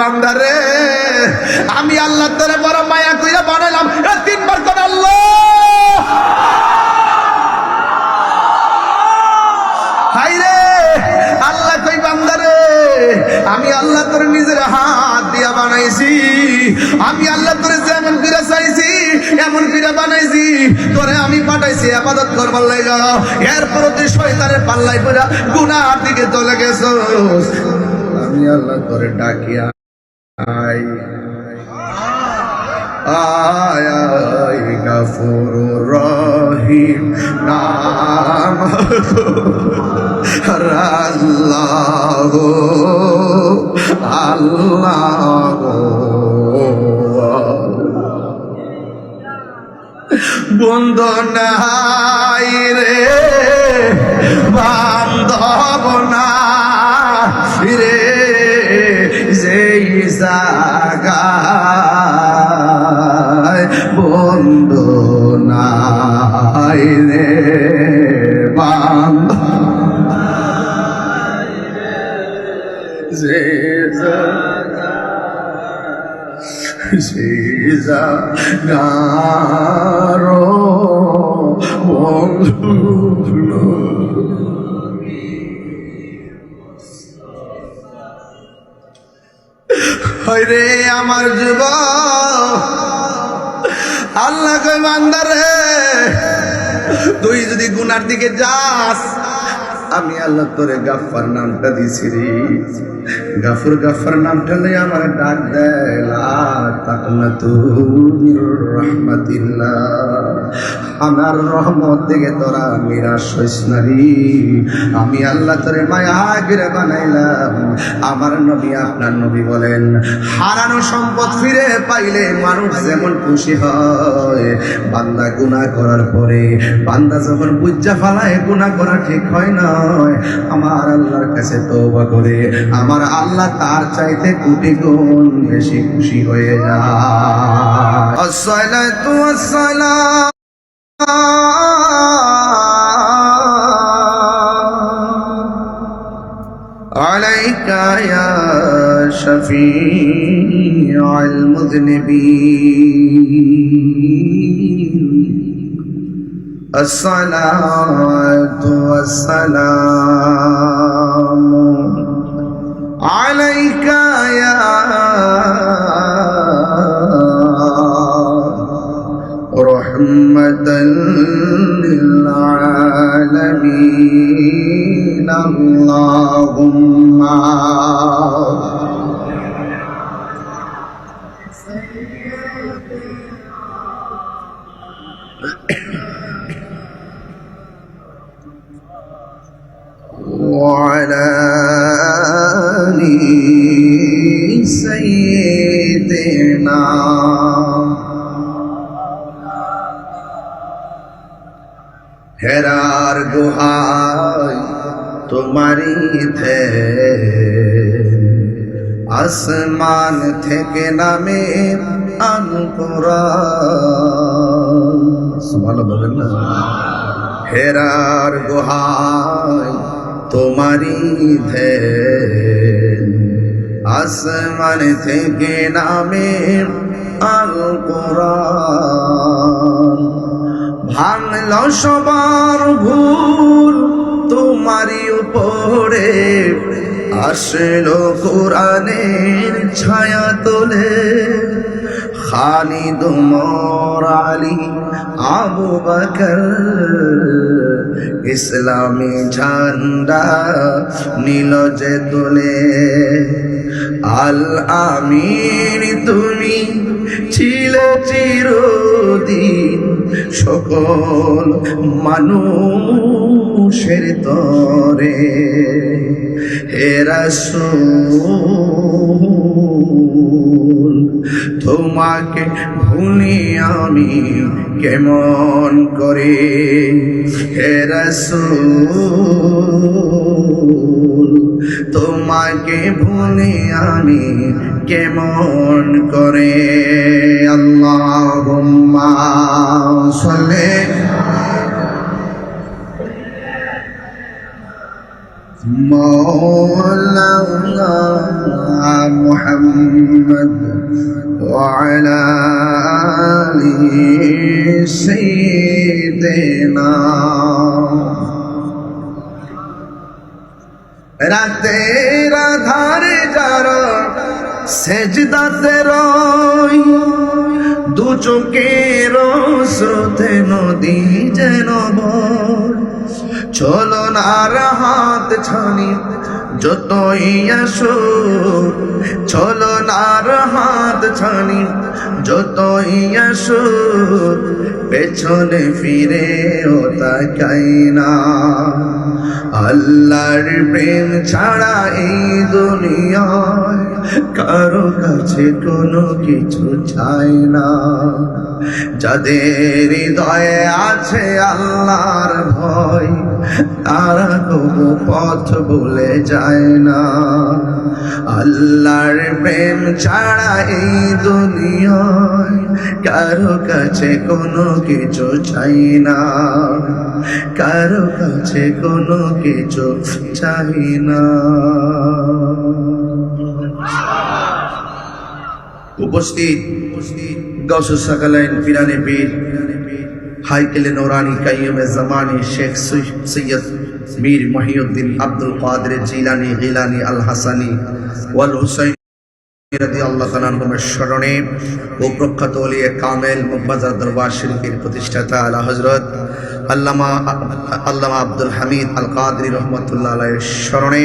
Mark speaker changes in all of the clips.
Speaker 1: বান্দারে, আমি আল্লাহ তোরে বড় মায়া কইরা বানাইলাম। তিনবার করে আল্লাহ। আল্লাহ কই বান্দারে, আমি আল্লাহ তোরে নিজের হাত দিয়া বানাইছি। আমি আল্লাহ তোরে যেমন করে চাইছি, এমন করে বানাইছি। তোরে আমি পাঠাইছি আবাদত করবার লাগা এরপর তুই শয়তানের পাল্লাই পড়া গুনার দিকে চলে গেছ আমি আল্লাহ তোরে ডাকিয়া আয় আয় গফুর রহিম নাম। আল্লাহ আল্লাহ। বন্ধ নাই রে বান্ধব না রে। জাগায় বন্ধ নাই রে যে সিজা গারো বন্ধু রে আমার যুব আল্লাহ কই বান্দার রে তুই যদি গুনার দিকে যাস আমি আল্লাহ তোরে গাফার নামটা দিছি রে। গাফর গাফার নামটা নেই আমার ডাক দেয় আমার রহমত থেকে তোরা নিরাশ হইস না আমি আল্লাহ তোরে মায়া গিরে বানাইলাম। আমার নবী আপনার নবী বলেন, হারানো সম্পদ ফিরে পাইলে মানুষ যেমন খুশি হয়, বান্দা গুনাহ করার পরে বান্দা যখন বুজ্জা ফালায়, গুনাহ করা ঠিক হয় নয় আমার আল্লাহর কাছে তওবা করে আমার আল্লাহ তার চাইতে কোটি গুণ বেশি খুশি হয়ে যায় আসসালাতু আসসালাম عليك يا شفيع المذنبين الصلاة والسلام عليك يا رحمة للعالمين. اللهم وعلى آل سيدنا হেরার গুহায় তোমারি থে আসমান থেকে নামে আনকুরান ভালো বলেন না হেরার গুহায় তোমারি ধে আসমান থেকে নামে আল কোরআন ভাঙল সবার ভুল, তোমারই উপরে আসলো কোরআনের ছায়া তোলে। খালিদ উমর আলী, আবু বকর। ইসলামী ঝান্ডা নীল যে তোলে। আল আমির তুমি ছিল চিরদিন সকল মানুষের তরে। হেরাসুল তোমাকে ভুলি আমি কেমন করে? হেরসুল তোমাকে ভুলি আমি কেমন করে? আল্লাহ মৌলা محمد وعلى آله سيدنا রাতের আধারে যার সেজদাতে রই দু চোখের স্রোতে নদী যেন বয় চলো নার হাত ছানি যতই আসো, চলো নার হাত ছানি। যতই আসো, পেছনে ফিরে ও তাকাই না। আল্লাহর প্রেম ছাড়া এই দুনিয়ায় কারও কাছে কোনো কিছু চাই না। যাদের হৃদয়ে আছে আল্লাহর ভয় তারা কোনো পথ বলে যায় না। আল্লাহর প্রেম ছাড়া এই দুনিয়ায় কারও কাছে কোনো কিছু চাই না। কারও কাছে কোনো কিছু চাই না। উপস্থিত গৌসুল সাকালাইন, পিরানে পীর। হাইকেলে নোরানি কাইয়ুমে জামানি শেখ সৈয়দ মীর মহিউদ্দিন আব্দুল কাদের জিলানি, গিলানি আল হাসানি ওয়াল হুসাইন স্মরণে ও প্রখ্যাত অলিয়ে কামেল মুকবাজার দরবার শরীফের প্রতিষ্ঠাতা আলা হজরত আল্লামা আল্লামা আব্দুল হামিদ আল কাদরি রহমতুল্লাহ আলাইয়ের স্মরণে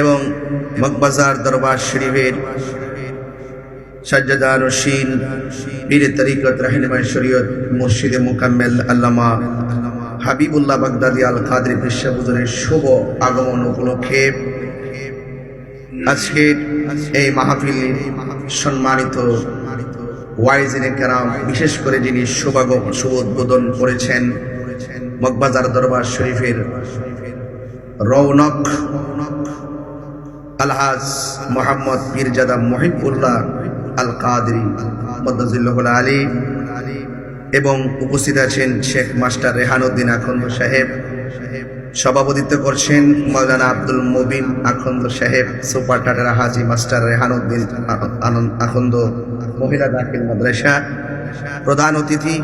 Speaker 1: এবং মকবাজার দরবার শরীফের সাজ্জাদা রশিন পীর তরিকত রাহিনমায় শরীয়ত, মুর্শিদে মুকাম্মেল আল্লামা হাবিবুল্লাহ বাগদাদি আল কাদরি পেশাবুজনের শুভ আগমন উপলক্ষে আজকের এই মাহফিল সম্মানিত ওয়াইজিনে কেরাম, বিশেষ করে যিনি শুভাগম শুভ উদ্বোধন করেছেন মকবাজার দরবার শরীফের রৌনক আলহাজ মোহাম্মদ পীরজাদা মহিবুল্লাহ আল কাদরি মদ্দাজিল্লাহুল আলী। এবং উপস্থিত আছেন শেখ মাস্টার রেহানুদ্দিন আখন্দ সাহেব। সভাপতিত্ব করছেন মৌলানা আব্দুল মবিন আখন্দ সাহেব, সুপার টাটারা হাজি মাস্টার রেহানুদ্দিন আখন্দ, মহিলা দাখিল মাদ্রাসা। প্রধান অতিথি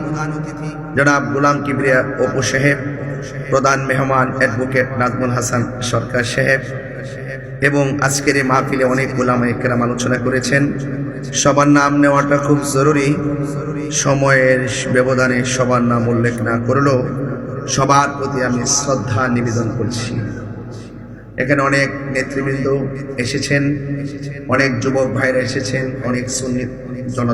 Speaker 1: জনাব গুলাম কিবরিয়া অপু সাহেব, প্রধান মেহমান অ্যাডভোকেট নাজমুল হাসান সরকার সাহেব। এবং আজকের এই মাহফিলে অনেক গোলাম একরাম আলোচনা করেছেন। সবার নাম নেওয়াটা খুব জরুরি। সময়ের ব্যবধানে সবার নাম উল্লেখ না করলেও সবার প্রতি আমি শ্রদ্ধা নিবেদন করছি। এখানে অনেক নেতৃবৃন্দ এসেছেন, অনেক যুবক ভাইরা এসেছেন, অনেক সুন্নি জন